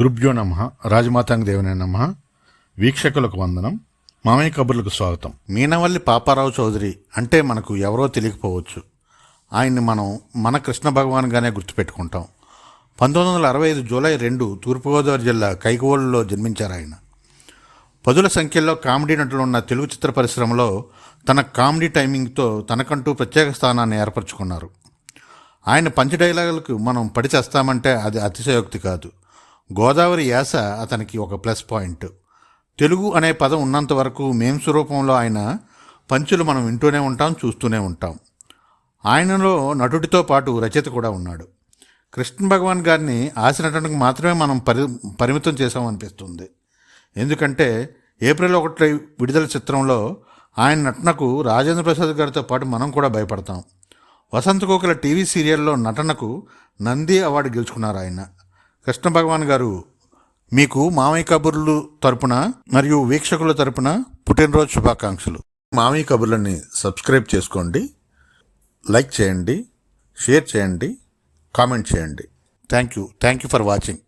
గురుభ్యో నమ రాజమాతాంగ దేవునే నమ. వీక్షకులకు వందనం మామయ్య కబుర్లకు స్వాగతం. మీనవల్లి పాపారావు చౌదరి అంటే మనకు ఎవరో తెలియకపోవచ్చు. ఆయన్ని మనం మన కృష్ణ భగవాన్గానే గుర్తుపెట్టుకుంటాం. పంతొమ్మిది వందల అరవై ఐదు జూలై రెండు తూర్పుగోదావరి జిల్లా కైకవోలులో జన్మించారు ఆయన. పదుల సంఖ్యలో కామెడీ నటులు ఉన్న తెలుగు చిత్ర పరిశ్రమలో తన కామెడీ టైమింగ్తో తనకంటూ ప్రత్యేక స్థానాన్ని ఏర్పరచుకున్నారు. ఆయన పంచ డైలాగులకు మనం పడిచేస్తామంటే అది అతిశయోక్తి కాదు. గోదావరి యాస అతనికి ఒక ప్లస్ పాయింట్. తెలుగు అనే పదం ఉన్నంత వరకు మేం స్వరూపంలో ఆయన పంచులు మనం వింటూనే ఉంటాం చూస్తూనే ఉంటాం. ఆయనలో నటుడితో పాటు రచయిత కూడా ఉన్నాడు. కృష్ణ భగవాన్ గారిని ఆశ నటనకు మాత్రమే మనం పరి పరిమితం చేసామనిపిస్తుంది ఎందుకంటే ఏప్రిల్ ఒకటి విడుదల చిత్రంలో ఆయన నటనకు రాజేంద్ర ప్రసాద్ గారితో పాటు మనం కూడా భయపడతాం. వసంత కోకిల టీవీ సీరియల్లో నటనకు నంది అవార్డు గెలుచుకున్నారు ఆయన. కృష్ణ భగవాన్ గారు మీకు మామయ్య కబుర్లు తరపున మరియు వీక్షకుల తరపున పుట్టినరోజు శుభాకాంక్షలు. మామయ్య కబుర్లని సబ్స్క్రైబ్ చేసుకోండి లైక్ చేయండి షేర్ చేయండి కామెంట్ చేయండి. Thank you. Thank you for watching.